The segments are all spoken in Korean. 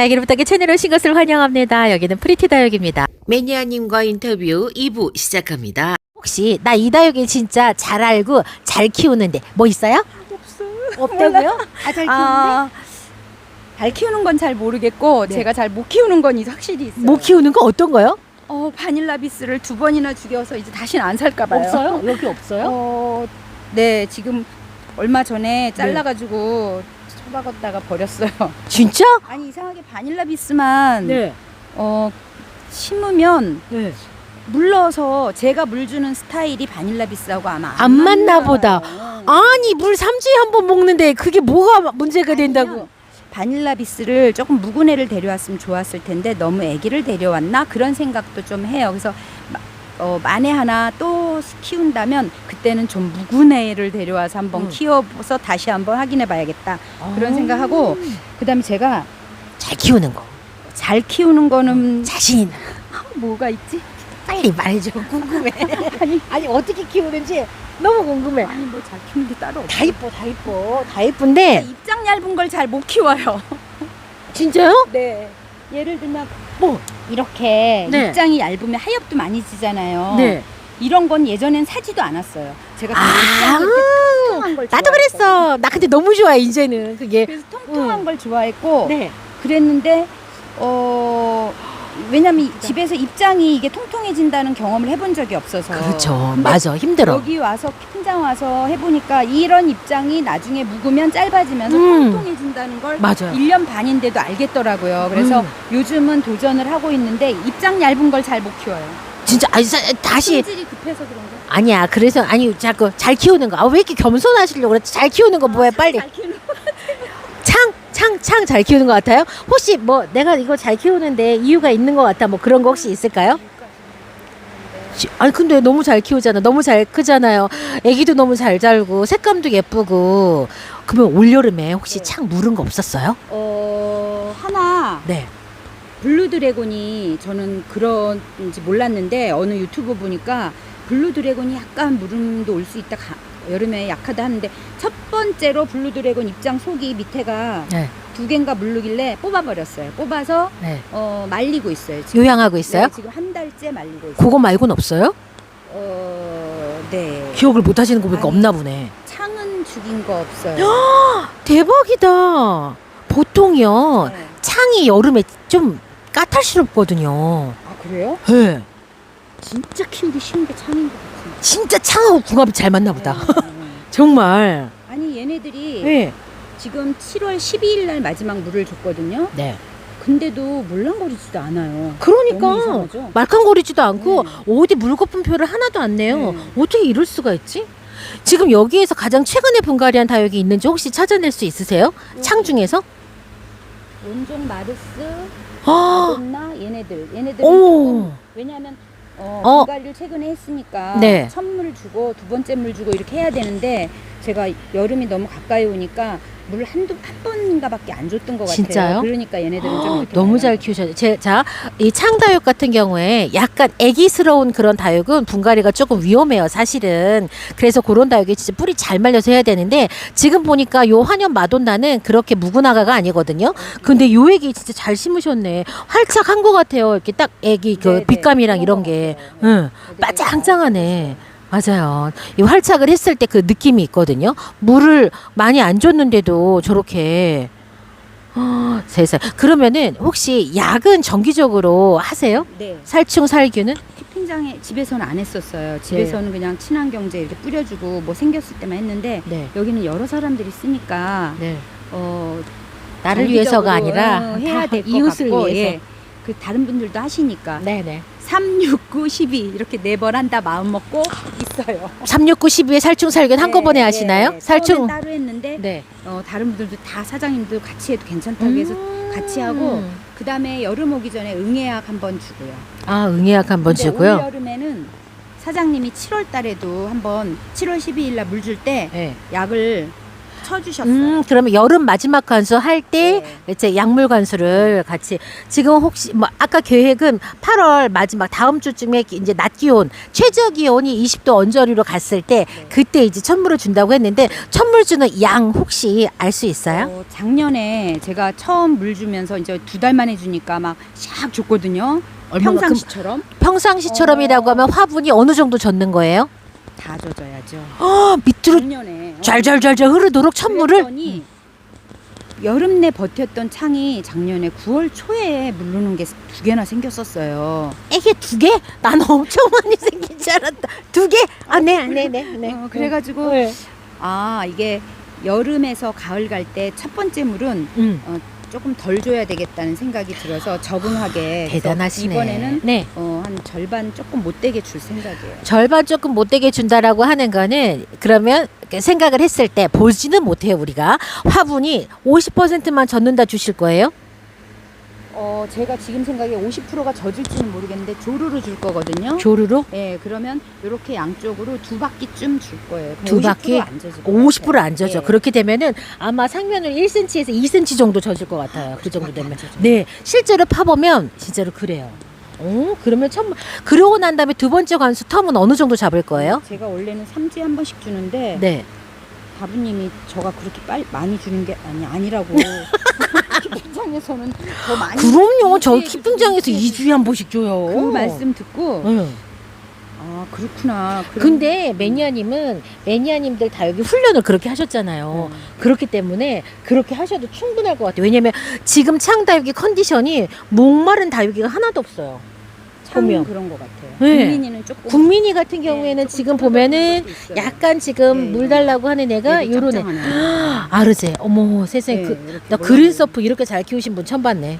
다이기를 부탁해 채널에 오신 것을 환영합니다. 여기는 프리티 다육입니다. 매니아님과 인터뷰 2부 시작합니다. 혹시 나 이 다육이 진짜 잘 알고 잘 키우는데 뭐 있어요? 없어요. 없다고요? 다 잘 키우는데? 아, 잘 키우는 건 잘 모르겠고 네. 제가 잘 못 키우는 건 이제 확실히 있어요. 못 키우는 거 어떤 거요? 어, 바닐라 비스를 두 번이나 죽여서 이제 다시는 안 살까 봐요. 여기 없어요? 어, 네, 지금 얼마 전에 잘라 가지고 처박았다가 버렸어요. 진짜? 아니 이상하게 바닐라 비스만 어, 심으면 네. 물러서 제가 물 주는 스타일이 바닐라 비스하고 아마 안 맞나 맞나 보다. 아니 물 3주에 한 번 먹는데 그게 뭐가 문제가 된다고? 바닐라 비스를 조금 묵은 애를 데려왔으면 좋았을 텐데 너무 아기를 데려왔나 그런 생각도 좀 해요. 그래서 마- 어, 만에 하나 또 키운다면 그때는 좀 묵은 애를 데려와서 한번 음. 키워서 다시 한번 확인해 봐야겠다. 그런 아. 생각하고 그다음에 제가 잘 키우는 거 잘 키우는 거는 자신 있나? 뭐가 있지? 빨리 말해줘 궁금해 아니 아니 어떻게 키우는지 너무 궁금해 아니 뭐 잘 키우는 게 따로 없어. 다 이뻐 다 이뻐 다 이쁜데 입장 얇은 걸 잘 못 키워요. 진짜요? 네. 예를 들면 뭐? 이렇게 네. 입장이 얇으면 하엽도 많이 지잖아요. 네 이런 건 예전엔 사지도 않았어요. 제가 아, 통통한 걸 나도. 그랬어 나 근데 너무 좋아 이제는 그게 그래서 통통한 음. 걸 좋아했고 네 그랬는데 어 왜냐면 이- 집에서 입장이 이게 통통해진다는 경험을 해본 적이 없어서 그렇죠 근데 맞아 힘들어 여기 와서 현장 와서 해보니까 이런 입장이 나중에 묵으면 짧아지면서 음. 통통해진다는 걸 맞아요 1년 반인데도 알겠더라고요. 그래서 음. 요즘은 도전을 하고 있는데 입장 얇은 걸 잘 못 키워요. 진짜 아니 사- 다시 품질이 급해서 그런가? 아니야 그래서 아니 자꾸 잘 키우는 거 아 왜 이렇게 겸손하시려고 그래 잘 키우는 거 뭐야 빨리 잘 키우는 거. 창, 창, 창 잘 키우는 것 같아요? 혹시 뭐 내가 이거 잘 키우는데 이유가 있는 것 같아? 뭐 그런 거 혹시 있을까요? 지- 아니 근데 너무 잘 키우잖아. 너무 잘 크잖아요. 애기도 너무 잘 자르고 색감도 예쁘고. 그러면 올 여름에 혹시 네. 창 물은 거 없었어요? 어 하나 네. 블루 드래곤이 저는 그런지 몰랐는데 어느 유튜브 보니까 블루 드래곤이 약간 물음도 올 수 있다 가- 여름에 약하다 하는데 첫 번째로 블루 드래곤 입장 속이 밑에가 네. 두 개인가 물르길래 뽑아버렸어요. 뽑아서 네. 어, 말리고 있어요. 지금. 요양하고 있어요? 네, 지금 한 달째 말리고 있어요. 그거 말고는 없어요? 어, 네. 기억을 못 하시는 거 보니까 아니. 없나 보네. 창은 죽인 거 없어요. 대박이다. 보통이요. 네. 창이 여름에 좀 까탈스럽거든요. 아 그래요? 네. 진짜 키우기 쉬운 게 창인 것 같아요. 진짜 창하고 궁합이 잘 맞나 보다. 정말. 아니 얘네들이 네. 지금 7월 12일 날 마지막 물을 줬거든요. 네. 근데도 물랑거리지도 않아요. 너무 그러니까 이상하죠? 말캉거리지도 않고 네. 어디 물거품표를 하나도 안 내요. 네. 어떻게 이럴 수가 있지? 지금 여기에서 가장 최근에 분갈이한 다육이 있는지 혹시 찾아낼 수 있으세요? 네. 창 중에서? 원종 마르스, 아, 마돈나 얘네들 얘네들은 오. 왜냐하면 어, 어. 분갈이를 최근에 했으니까 네. 첫 물 주고 두 번째 물 주고 이렇게 해야 되는데 제가 여름이 너무 가까이 오니까 물 한두 한 번인가 밖에 안 줬던 것 같아요. 진짜요? 그러니까 얘네들은 좀 이렇게 너무. 잘 키우셨어요. 제, 자, 이 창다육 같은 경우에 약간 애기스러운 그런 다육은 분갈이가 조금 위험해요, 사실은. 그래서 그런 다육이 진짜 뿌리 잘 말려서 해야 되는데 지금 보니까 요 환연 마돈나는 그렇게 묵은아가가 아니거든요. 근데 요 애기 진짜 잘 심으셨네. 활착한 것 같아요. 이렇게 딱 애기 그 네네. 빛감이랑 그런 이런 것 게. 응. 빠짱짱하네. 맞아요. 이 활착을 했을 때 그 느낌이 있거든요. 물을 많이 안 줬는데도 저렇게. 어, 세상. 그러면은 혹시 약은 정기적으로 하세요? 네. 살충 살균은? 캠핑장에 집에서는 안 했었어요. 집에서는 그냥 친환경제 이렇게 뿌려주고 뭐 생겼을 때만 했는데 네. 여기는 여러 사람들이 쓰니까 네. 어 나를 위해서가 정기적으로, 아니라 어, 해야 다 될것 이웃을 같고, 위해서. 예. 그 다른 분들도 하시니까 네, 네. 3, 6, 9, 12 이렇게 네 번 한다 마음 먹고 있어요. 369 12에 살충 살균 한꺼번에 네, 하시나요? 네. 살충. 처음엔 따로 했는데 네. 어, 다른 분들도 다 사장님도 같이 해도 괜찮다고 해서 음. 같이 하고 그 다음에 여름 오기 전에 응애약 한 번 주고요. 아, 응애약 한번 근데 올 주고요. 여름에는 사장님이 7월 달에도 한번 7월 12일 날 물 줄 때 네. 약을 쳐주셨어요. 음, 그러면 여름 마지막 관수 할때 네. 이제 약물 관수를 같이 지금 혹시 뭐 아까 계획은 8월 마지막 다음 주쯤에 이제 낮 기온 최저 기온이 20도 언저리로 갔을 때 네. 그때 이제 천물을 준다고 했는데 천물 주는 양 혹시 알 수 있어요? 어, 작년에 제가 처음 물 주면서 이제 두 달 만에 주니까 막 샥 줬거든요. 얼마만큼? 평상시처럼 평상시처럼이라고 어. 하면 화분이 어느 정도 젖는 거예요? 다 젖어야죠. 아, 밑으로 작년에 잘잘잘잘 흐르도록 천물을 그랬더니 여름 내 버텼던 창이 작년에 9월 초에 물르는 게 두 개나 생겼었어요. 애기 두 개? 난 엄청 많이 생긴 줄 알았다. 두 개? 아, 네, 네, 네, 네. 어, 그래가지고 네. 아 이게 여름에서 가을 갈 때 첫 번째 물은 음. 어, 조금 덜 줘야 되겠다는 생각이 들어서 적응하게 대단하시네. 이번에는 네. 어, 한 절반 조금 못 되게 줄 생각이에요. 절반 조금 못 되게 준다라고 하는 거는 그러면 생각을 했을 때 보지는 못해요 우리가 화분이 50%만 젖는다 주실 거예요? 어 제가 지금 생각에 50%가 젖을지는 모르겠는데 조루로 줄 거거든요. 조르로 네, 그러면 이렇게 양쪽으로 두 바퀴쯤 줄 거예요. 그럼 두50% 바퀴? 안 젖을 것 50%안 젖어. 네. 그렇게 되면은 아마 상면을 1cm에서 2cm 정도 젖을 것 같아요. 그 정도 되면. 네, 실제로 파보면 진짜로 그래요. 어, 그러면 첫 그러고 난 다음에 두 번째 관수 텀은 어느 정도 잡을 거예요? 제가 원래는 3주에 한 번씩 주는데 네. 다부님이 저가 그렇게 빨리 많이 주는 게 아니 아니라고. 키핑장에서는 더 많이. 그럼요. 저 키핑장에서 이주에 2주에 한 번씩 줘요. 그 말씀 듣고 응. 아 그렇구나. 그럼- 근데 매니아님은 매니아님들 다 여기 훈련을 그렇게 하셨잖아요. 네. 그렇기 때문에 그렇게 하셔도 충분할 것 같아요. 왜냐면 지금 창 다육이 컨디션이 목마른 다육이가 하나도 없어요. 참 보면. 그런 것 같아요. 네. 국민이는 조금 국민이 같은 네, 경우에는 조금 지금 보면은. 약간 지금 네, 물 이런 달라고 하는 애가 요런 애. 네, 아르제. 어머 세상에 그, 나 그린 서프 이렇게 잘 키우신 분 처음 봤네.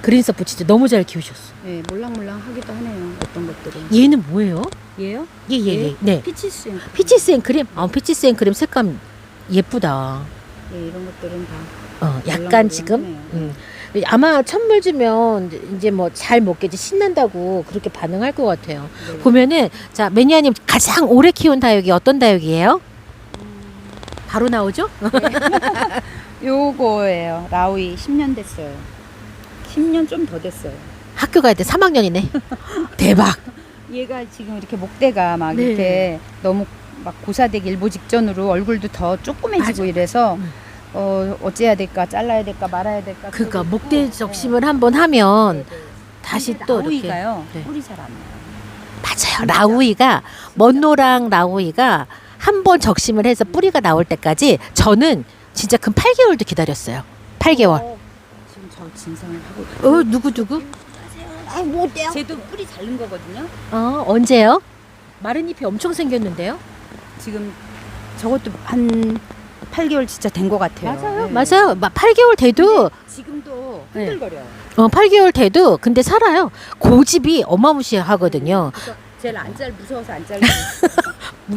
그린 서프 진짜 너무 잘 키우셨어. 네, 몰랑몰랑 하기도 하네요. 어떤 것들은. 얘는 뭐예요? 얘요? 예, 예, 예. 네. 피치스. 피치스 앤크림? 아, 피치스 앤크림 색감 예쁘다. 네, 이런 것들은 다. 어, 약간 지금 하네요. 음. 아마 천물 주면 이제 뭐 잘 먹겠지 신난다고 그렇게 반응할 것 같아요. 네. 보면은 자 매니아님 가장 오래 키운 다육이 어떤 다육이에요? 바로 나오죠? 요거예요. 라우이 10년 됐어요. 10년 좀 더 됐어요. 학교 가야 돼 3학년이네. 대박. 얘가 지금 이렇게 목대가 막 네. 이렇게 너무 막 고사되기 일보 직전으로 얼굴도 더 쪼꼬매지고 맞아. 이래서 음. 어 어째야 될까 잘라야 될까 말아야 될까 그러니까 그러고 목대. 적심을 한번 하면 네, 네. 다시 근데 또 이렇게 라우이가요 네. 뿔이 잘 안 나요. 맞아요. 라우이가 먼노랑 라우이가 한 번 적심을 해서 뿌리가 나올 때까지 저는 진짜 근 8개월도 기다렸어요. 8개월. 어, 지금 저 진상을 하고 있어요. 어 누구 누구? 아 못돼요. 쟤도 뿔이 자른 거거든요. 어 언제요? 마른 잎이 엄청 생겼는데요. 지금 저것도 한 8개월 진짜 된 것 같아요. 네. 맞아요. 막 8개월 돼도 지금도 네. 흔들거려요. 어 8개월 돼도 근데 살아요. 고집이 어마무시하거든요. 그래서 쟤를 안잘 무서워서 안 잘라.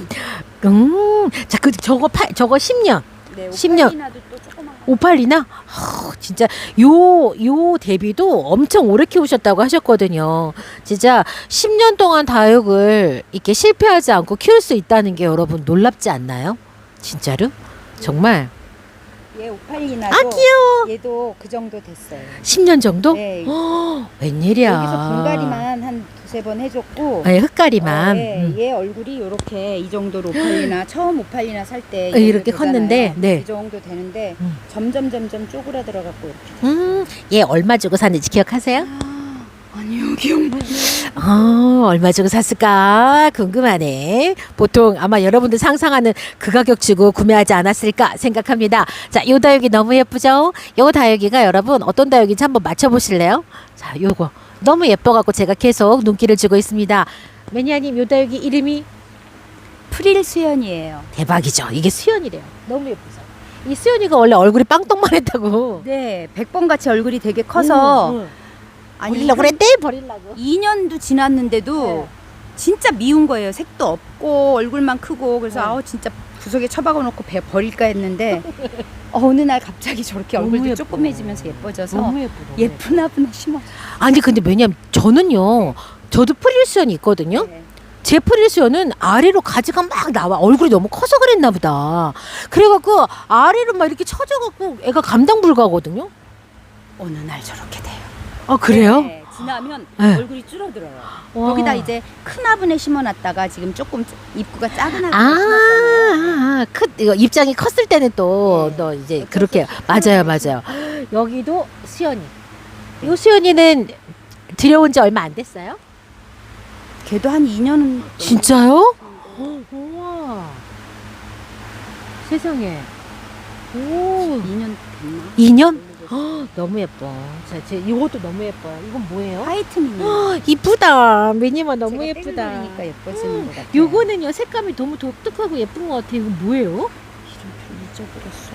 음. 자, 그 저거 팔 저거 10년. 네, 10년. 오팔리나도 또 조그만 거. 오팔리나? 어, 진짜 요요 대비도 엄청 오래 키우셨다고 하셨거든요. 진짜 10년 동안 다육을 이렇게 실패하지 않고 키울 수 있다는 게 여러분 놀랍지 않나요? 진짜로? 정말 얘 오팔리나도 아 귀여워. 얘도 그 정도 됐어요. 10년 정도? 네. 어, 웬일이야. 여기서 분갈이만 한 두세 번 해줬고 네, 흙가리만. 어, 네, 음. 얘 얼굴이 이렇게 이 정도로 오팔리나 처음 오팔리나 살때 네, 이렇게 컸는데, 네. 이 정도 되는데 음. 점점 점점 쪼그라들어 갖고 이렇게 음, 얘 얼마 주고 샀는지 기억하세요? 아, 아니요 기억 못 어, 얼마 주고 샀을까 궁금하네. 보통 아마 여러분들 상상하는 그 가격 주고 구매하지 않았을까 생각합니다. 자, 요 다육이 너무 예쁘죠? 요 다육이가 여러분 어떤 다육인지 한번 맞춰보실래요? 자, 요거 너무 예뻐갖고 제가 계속 눈길을 주고 있습니다. 매니아님 요 다육이 이름이 프릴 수연이에요. 대박이죠. 이게 수연이래요. 너무 예쁘죠. 이 수연이가 원래 얼굴이 빵떡만 했다고. 네, 백번 같이 얼굴이 되게 커서 응, 응. 아니 버리려고 한 그랬대 버리려고. 2년도 지났는데도 네. 진짜 미운 거예요. 색도 없고 얼굴만 크고 그래서 네. 아우 진짜 구석에 처박아 놓고 배 버릴까 했는데 어느 날 갑자기 저렇게 너무 얼굴도 예뻐. 조그매지면서 예뻐져서 너무 예쁘. 예쁘나보나 심어. 아니 근데 왜냐면 저는요. 저도 프릴수연이 있거든요. 네. 제프리 수연은 아래로 가지가 막 나와 얼굴이 너무 커서 그랬나 보다. 그래갖고 아래로 막 이렇게 쳐져갖고 애가 감당 불가거든요. 어느 날 저렇게 돼요. 아 그래요? 네, 지나면 네. 얼굴이 줄어들어요. 와. 거기다 이제 큰 화분에 심어놨다가 지금 조금 입구가 작은 화분에 아, 심었잖아요. 아, 아, 크, 이거 입장이 컸을 때는 또 네. 너 이제 어쩔 그렇게 맞아요, 맞아요. 여기도 수연이. 요 수연이는 들여온 지 얼마 안 됐어요? 걔도 한 2년은 진짜요? 우와. 세상에. 오. 2년 됐나? 2년? 헉, 너무 예뻐. 자, 제 이것도 너무 예뻐요. 이건 뭐예요? 화이트 미니. 헉, 이쁘다. 미니마 너무 예쁘다. 그러니까 예뻐지는 것 같아요. 요거는요 색감이 너무 독특하고 예쁜 것 같아요. 이거 뭐예요? 이름 좀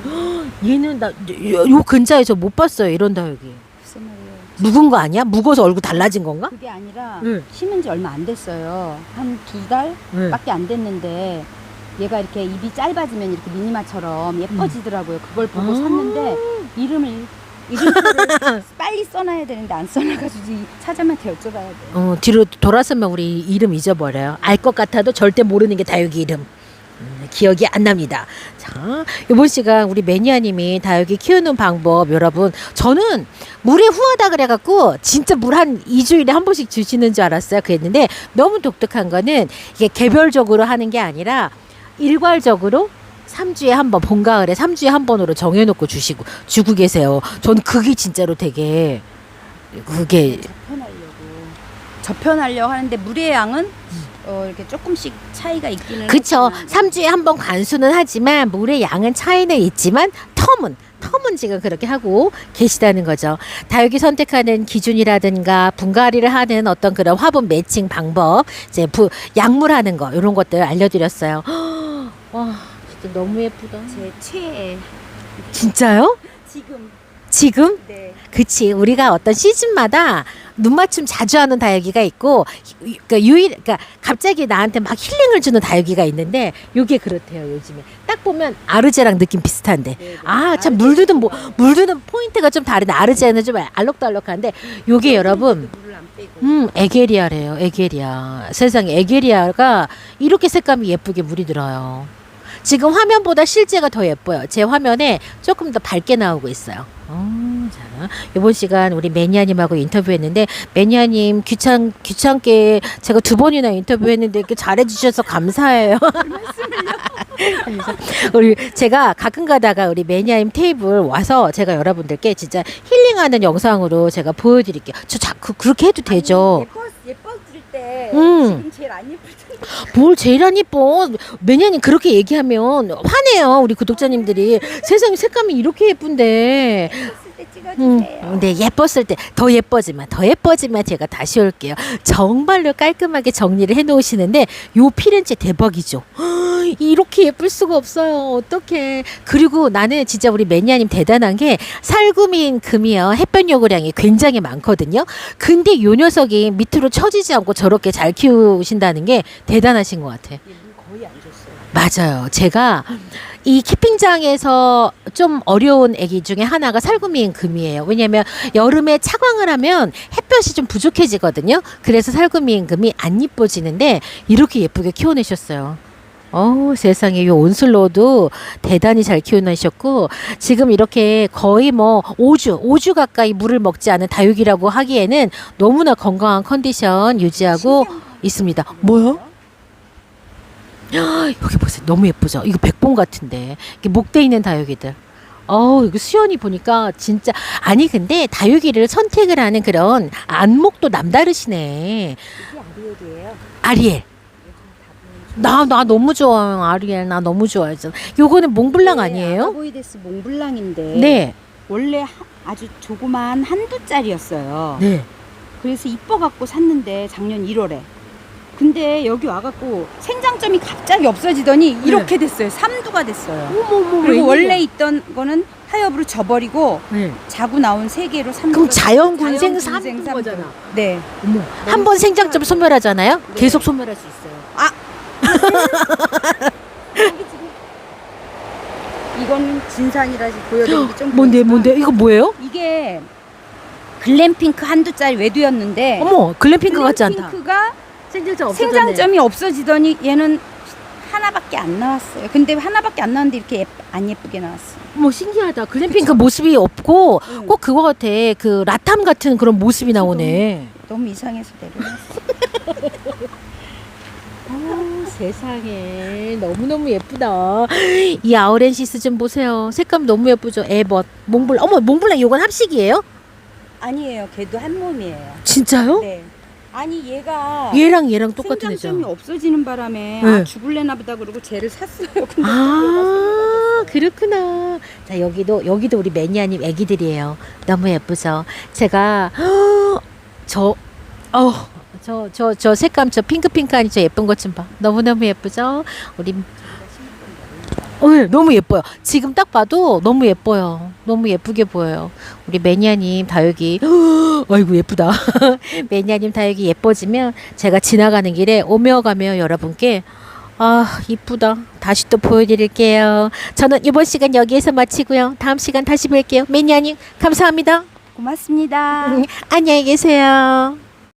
잊어버렸어. 얘는 나 요, 요 근자에 저못 봤어요. 이런 다육이. 글쎄 말이에요. 묵은 거 아니야? 묵어서 얼굴 달라진 건가? 그게 아니라 네. 심은 지 얼마 안 됐어요. 한 두 달밖에 안 됐는데 얘가 이렇게 입이 짧아지면 이렇게 미니마처럼 예뻐지더라고요. 그걸 보고 아. 샀는데 이름을 이름표를 빨리 써놔야 되는데 안 써놔가지고 이 사장한테 여쭤봐야 돼요. 어, 뒤로 돌아서면 우리 이름 잊어버려요. 알 것 같아도 절대 모르는 게 다육이 이름. 음, 기억이 안 납니다. 자, 이번 시간 우리 매니아님이 다육이 키우는 방법 여러분 저는 물에 후하다 그래갖고 진짜 물한 2주일에 한 번씩 주시는 줄 알았어요. 그랬는데 너무 독특한 거는 이게 개별적으로 하는 게 아니라 일괄적으로 3주에 한 번, 봄, 가을에 3주에 한 번으로 정해놓고 주시고, 주고 계세요. 전 그게 진짜로 되게, 그게, 접현하려고 접현하려고 하는데 물의 양은 어, 이렇게 조금씩 차이가 있기는 그쵸. 하지만 3주에 한 번 관수는 하지만 물의 양은 차이는 있지만 텀은 텀은 지금 그렇게 하고 계시다는 거죠. 다육이 선택하는 기준이라든가 분갈이를 하는 어떤 그런 화분 매칭 방법, 이제 부, 약물하는 거 이런 것들 알려드렸어요. 와, 진짜 너무 예쁘다. 제 최애 진짜요? 지금 지금? 네 그치. 우리가 어떤 시즌마다 눈 맞춤 자주 하는 다육이가 있고, 그러니까 유일, 그러니까 갑자기 나한테 막 힐링을 주는 다육이가 있는데, 요게 그렇대요, 요즘에. 딱 보면 아르제랑 느낌 비슷한데. 네, 네. 아, 참, 물드는 뭐, 물드는 포인트가 좀 다르네. 아르제는 좀 알록달록한데, 요게 여러분, 음, 에게리아래요, 에게리아. 세상에, 에게리아가 이렇게 색감이 예쁘게 물이 들어요. 지금 화면보다 실제가 더 예뻐요. 제 화면에 조금 더 밝게 나오고 있어요. 어, 자, 이번 시간 우리 매니아님하고 인터뷰했는데 매니아님 귀찮 귀찮게 제가 두 번이나 인터뷰했는데 이렇게 잘해주셔서 감사해요. 그래서 우리 제가 가끔 가다가 우리 매니아님 테이블 와서 제가 여러분들께 진짜 힐링하는 영상으로 제가 보여드릴게요. 저 자꾸 그렇게 해도 되죠. 예뻐 예뻐 음. 지금 제일 안 예쁠 때뭘 제일 안 이뻐? 매니아님 그렇게 얘기하면 화내요. 우리 구독자님들이 세상에 색감이 이렇게 예쁜데. 예뻤을 때 음, 찍어주세요. 네 예뻤을 때 더 예뻐지만 더 예뻐지만 제가 다시 올게요. 정말로 깔끔하게 정리를 해놓으시는데 요 피렌체 대박이죠. 이렇게 예쁠 수가 없어요. 어떡해. 그리고 나는 진짜 우리 매니아님 대단한 게 살구민 금이요. 햇볕 요구량이 굉장히 많거든요. 근데 요 녀석이 밑으로 처지지 않고 저렇게 잘 키우신다는 게 대단하신 것 같아. 거의 안 줬어요. 맞아요. 제가 이 키핑장에서 좀 어려운 애기 중에 하나가 살구미인 금이에요. 왜냐면 여름에 차광을 하면 햇볕이 좀 부족해지거든요. 그래서 살구미인 금이 안 이뻐지는데 이렇게 예쁘게 키워내셨어요. 어우 세상에 요 온슬로도 대단히 잘 키워내셨고 지금 이렇게 거의 뭐 5주 5주 가까이 물을 먹지 않은 다육이라고 하기에는 너무나 건강한 컨디션 유지하고 있습니다. 뭐요? 여기 보세요. 너무 예쁘죠? 이거 백봉 같은데. 이게 목대 있는 다육이들. 어우, 이거 수연이 보니까 진짜. 아니, 근데 다육이를 선택을 하는 그런 안목도 남다르시네. 이게 아리엘이에요. 아리엘. 나, 나 너무 좋아요. 아리엘. 나 너무 좋아요. 요거는 몽블랑 아니에요? 아보이데스 몽블랑인데 네. 원래 하- 아주 조그만 한두 짜리였어요. 네. 그래서 이뻐갖고 샀는데 작년 1월에. 근데 여기 와갖고 생장점이 갑자기 없어지더니 이렇게 됐어요. 삼두가 됐어요. 어머머. 그리고 원래 있던 거는 타협으로 져버리고 네. 자구 나온 세 개로 삼두. 그럼 자연군생 삼두인 거잖아. 네. 어머. 한 번 생장점 소멸하잖아요? 네. 계속 소멸할 수 있어요. 지금 이거는 진산이라서 보여드리기 좀 뭔데, 그렇지만 뭔데? 이거 뭐예요? 이게 글램핑크 한두 짜리 외두였는데 어머, 글램핑크 같지 않다. 글램핑크가 생장점 없어졌네. 생장점이 없어지더니 얘는 하나밖에 안 나왔어요. 근데 하나밖에 안 나왔는데 이렇게 예, 안 예쁘게 나왔어요. 뭐 신기하다. 글램핑 그 모습이 없고 응. 꼭 그거 같아. 그 라탐 같은 그런 모습이 나오네. 너무 이상해서 내려놨어. 어, 세상에 너무 너무 예쁘다. 이 아우렌시스 좀 보세요. 색감 너무 예쁘죠. 에벗, 몽블랑. 어머 몽블랑 이건 합식이에요? 아니에요. 걔도 한 몸이에요. 진짜요? 네. 아니 얘가 얘랑 얘랑 똑같은 생장점이 애죠. 없어지는 바람에 네. 아, 죽을래나 보다 그러고 쟤를 샀어요. 근데 아 그렇구나. 자 여기도 여기도 우리 매니아님 애기들이에요. 너무 예쁘죠. 제가 저 어. 저, 저, 저 색감, 저 핑크핑크하니 저 예쁜 것 좀 봐. 너무너무 예쁘죠? 우리. 어, 네, 너무 예뻐요. 지금 딱 봐도 너무 예뻐요. 너무 예쁘게 보여요. 우리 매니아님 다육이. 아이고, 예쁘다. 매니아님 다육이 예뻐지면 제가 지나가는 길에 오며 가며 여러분께 아, 이쁘다. 다시 또 보여드릴게요. 저는 이번 시간 여기에서 마치고요. 다음 시간 다시 뵐게요. 매니아님, 감사합니다. 고맙습니다. 안녕히 계세요.